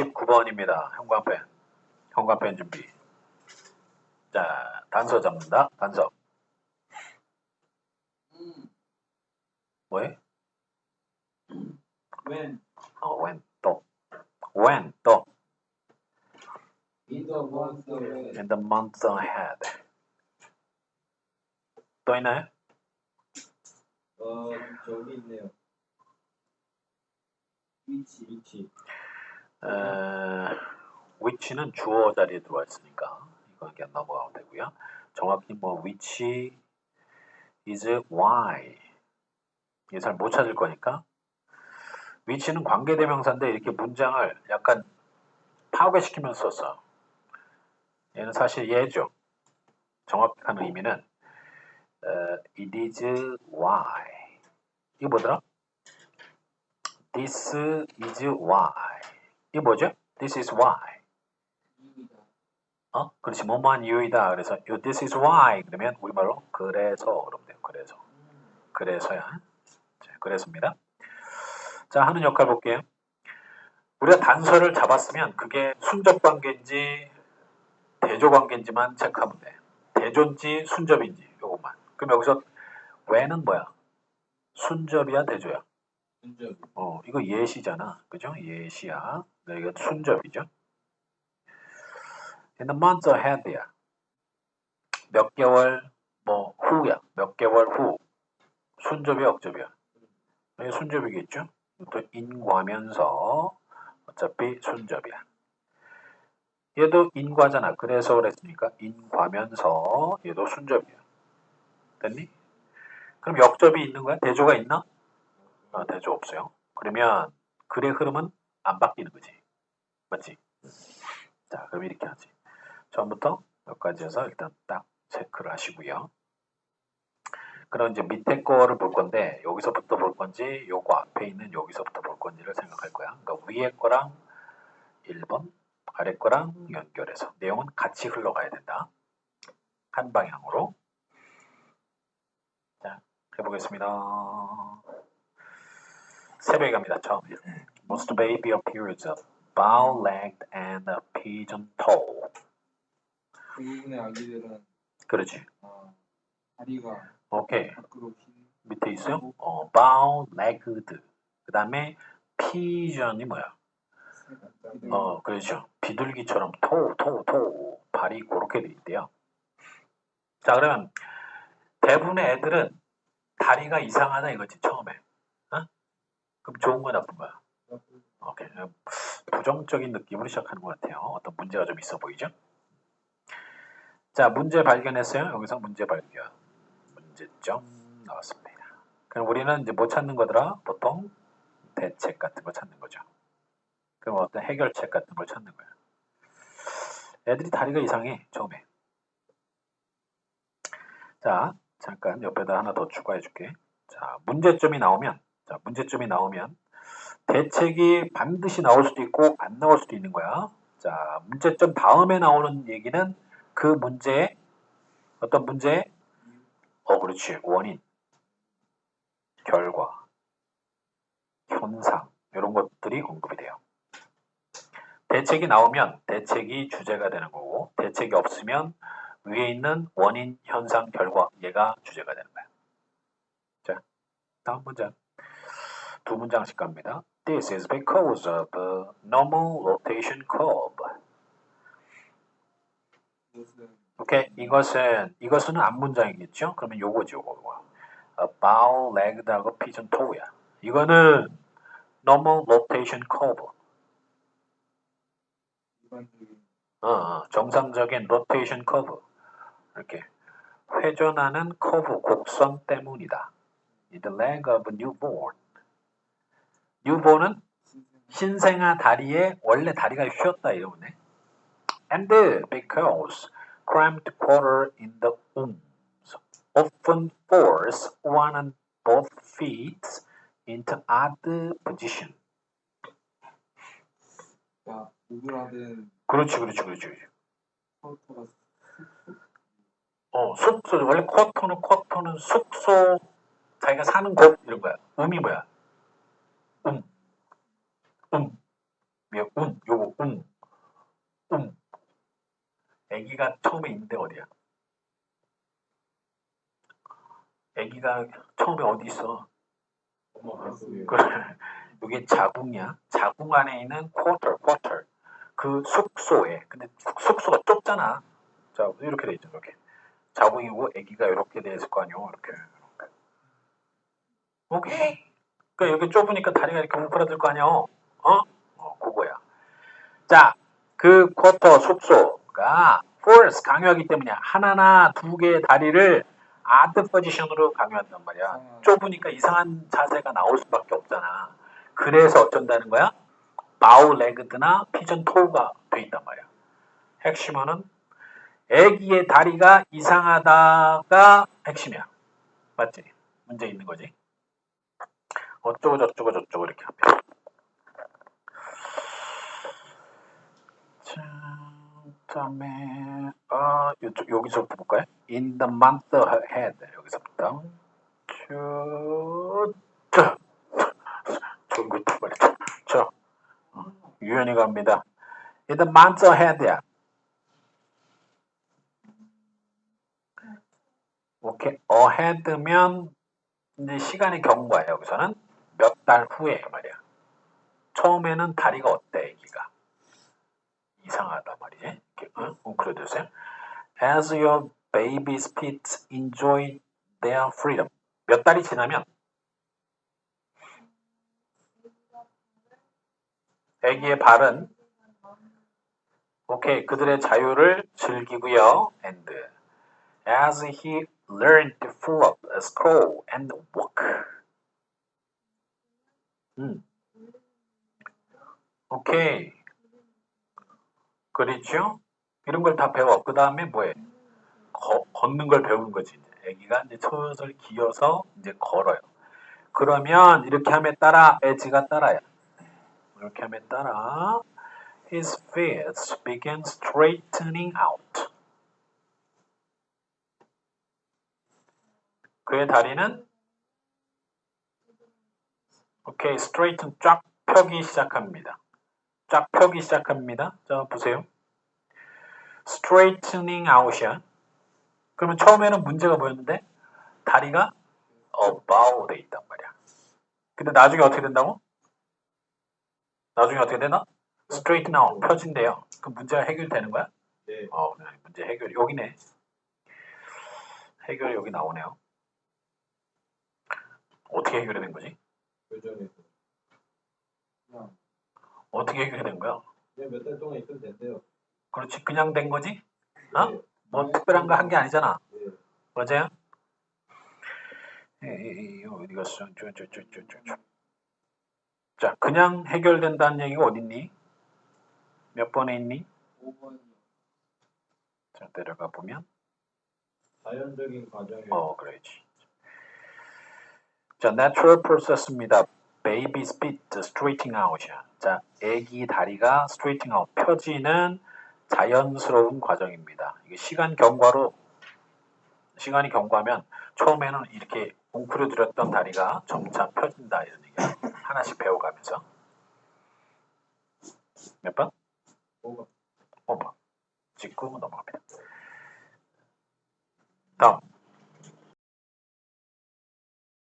19번입니다. 형광펜. 형광펜 준비. 자, 단서 잡는다. 단서. 뭐해? when 어, when 또. when 또. in the month ahead. in the months ahead. 또 있나요? 어 저기 있네요. 위치 위치. 에, which는 주어 자리에 들어와 있으니까 이건 그냥 넘어가면 되고요. 정확히 뭐 which is why 이게 잘 못 찾을 거니까 which는 관계대명사인데 이렇게 문장을 약간 파괴시키면서 썼어. 얘는 사실 얘죠. 정확한 의미는 어, it is why 이게 뭐더라? This is why 이게 뭐죠? This is why. 어? 그렇지. 뭐뭐한 이유이다. 그래서 요 this is why 그러면 우리말로 그래서 그러면 돼요 그래서. 그래서야. 자, 그래서입니다. 자 하는 역할 볼게요. 우리가 단서를 잡았으면 그게 순접 관계인지 대조 관계인지만 체크하면 돼. 대조인지 순접인지 요것만. 그럼 여기서 왜는 뭐야? 순접이야? 대조야. 어, 이거 예시잖아. 그죠? 예시야. 네, 이거 순접이죠. In the months ahead야. 몇 개월 뭐 후야. 몇 개월 후. 순접이야, 억접이야. 이게 순접이겠죠? 또 인과면서 어차피 순접이야. 얘도 인과잖아. 그래서 그랬으니까 인과면서 얘도 순접이야. 됐니? 그럼 역접이 있는 거야? 대조가 있나? 어, 대조 없어요. 그러면 글의 흐름은 안 바뀌는 거지. 맞지? 자, 그럼 이렇게 하지. 처음부터 여기까지 해서 일단 딱 체크를 하시고요. 그럼 이제 밑에 거를 볼 건데 여기서부터 볼 건지 요거 앞에 있는 여기서부터 볼 건지를 생각할 거야. 그러니까 위에 거랑 1번, 아래 거랑 연결해서 내용은 같이 흘러가야 된다. 한 방향으로. 자, 해보겠습니다. 새벽에 갑니다. 처음에. Most baby appears bow-legged and pigeon-toed. 대부분의 아기들은 그렇지. 어, 다리가 오케이. 밖으로 긴 밑에 있어요? 어, bow-legged. 그 다음에 pigeon이 뭐야? 어, 그렇죠. 비둘기처럼 토, 토, 토. 발이 그렇게 돼 있대요. 자, 그러면 대부분의 애들은 다리가 이상하다 이거지, 처음에. 어? 그럼 좋은 거야, 나쁜 거야? 오케이. 부정적인 느낌으로 시작하는 것 같아요. 어떤 문제가 좀 있어 보이죠? 자, 문제 발견했어요. 여기서 문제 발견. 문제점 나왔습니다. 그럼 우리는 이제 뭐 찾는 거더라? 보통 대책 같은 거 찾는 거죠. 그럼 어떤 해결책 같은 걸 찾는 거야. 애들이 다리가 이상해, 처음에. 자, 잠깐 옆에다 하나 더 추가해 줄게. 자, 문제점이 나오면, 자, 문제점이 나오면 대책이 반드시 나올 수도 있고 안 나올 수도 있는 거야. 자, 문제점 다음에 나오는 얘기는 그 문제의 어떤 문제의 어, 그렇지. 원인, 결과, 현상 이런 것들이 언급이 돼요. 대책이 나오면 대책이 주제가 되는 거고 대책이 없으면 위에 있는 원인, 현상, 결과 얘가 주제가 되는 거야. 자, 다음 문장. 두 문장씩 갑니다. This is because of normal rotation curve. 오케이, 이것은 이것은 앞문장이겠죠? 그러면 요거지 요거. About leg하고 pigeon toe야. 이거는 normal rotation curve. 어, 어, 정상적인 로테이션 커브 이렇게 회전하는 커브 곡선 때문이다. The leg of newborn. 신생 신생아 다리에 원래 다리가 휘었다 이러네. And because cramped quarter in the wombs often force one and both feet into odd position. 가 오그라든 그렇지, 그렇지, 그렇지. 어, 숙소, 원래 쿼터는 쿼터는 숙소, 자기가 사는 곳, 이런 거야. 음이 뭐야? 음, 몇 음, 요거 음, 음. 아기가 처음에 있는데 어디야? 아기가 처음에 어디 있어? 엄마 그래. 이게 자궁이야. 자궁 안에 있는 쿼터, 쿼터. 그 숙소에. 근데 숙소가 좁잖아. 자, 이렇게 돼 있죠. 이렇게. 자궁이고 아기가 이렇게 돼 있을 거 아니오. 이렇게. 이렇게. 오케이. 그러니까 여기 좁으니까 다리가 이렇게 뭉클어질 거 아니야? 어? 어, 그거야. 자, 그 쿼터 숙소가 force 강요하기 때문에 하나나 두 개의 다리를 아드 포지션으로 강요한단 말이야. 좁으니까 이상한 자세가 나올 수밖에 없잖아. 그래서 어쩐다는 거야? 바우 레그드나 피전 토우가 돼 있단 말이야. 핵심어는 애기의 다리가 이상하다가 핵심이야. 맞지? 문제 있는 거지. 어쩌고 저쩌고 저쩌고 이렇게. 자, 그 다음에 아 이쪽 여기서부터 볼까요? In the month ahead 여기서부터 쭉 자, 전국 말이죠. 저 어, 유연이가 합니다. In the month ahead야. 오케이. ahead면 이제 시간의 경과야 여기서는 몇 달 후에 말이야. 처음에는 다리가 어때 애기가? 이상하다 말이지. 이렇게, 응? 웅크려주세요. As your baby's feet enjoy their freedom. 몇 달이 지나면 애기의 발은 오케이 그들의 자유를 즐기고요. And as he learned to a scroll and walk. 음. 오케이. 그렇죠? 이런 걸 다 배워. 그 다음에 뭐해? 거- 걷는 걸 배우는 거지. 이제. 애기가 이제 슬슬 기어서 이제 걸어요. 그러면 이렇게 함에 따라 에지가 따라야. 이렇게 함에 따라 his feet began straightening out. 그의 다리는 오케이 straighten 쫙 펴기 시작합니다. 쫙 펴기 시작합니다. 자 보세요. straightening out이야. 그러면 처음에는 문제가 뭐였는데 다리가 about 돼 있단 말이야. 근데 나중에 어떻게 된다고? 나중에 어떻게 되나? straighten out 펴진대요. 그 문제가 해결되는 거야? 네. 어, 네, 문제 해결 여기네. 해결이 여기 나오네요. 어떻게 해결이 된 거지? 교정에서 그냥 어떻게 해결이 된 거야? 몇 달 동안 있으면 된대요. 그렇지, 그냥 된 거지? 어? 네. 뭐 특별한 거 한 게 아니잖아. 네. 맞아요? 에이, 어디 갔어? 저, 저, 저, 저, 저, 저. 자, 그냥 해결된다는 얘기가 어딨니? 몇 번에 있니? 5번이 자, 내려가 보면. 자연적인 과정에 어, 그래야지. 자, natural process입니다. Baby's feet straightening out이야. 자, 아기 다리가 straightening out, 펴지는 자연스러운 과정입니다. 이게 시간 경과로 시간이 경과하면 처음에는 이렇게 웅크려들었던 다리가 점차 펴진다 이런 얘기야. 하나씩 배워가면서 몇 번? 5번 5번. 짚고 넘어갑니다. 다음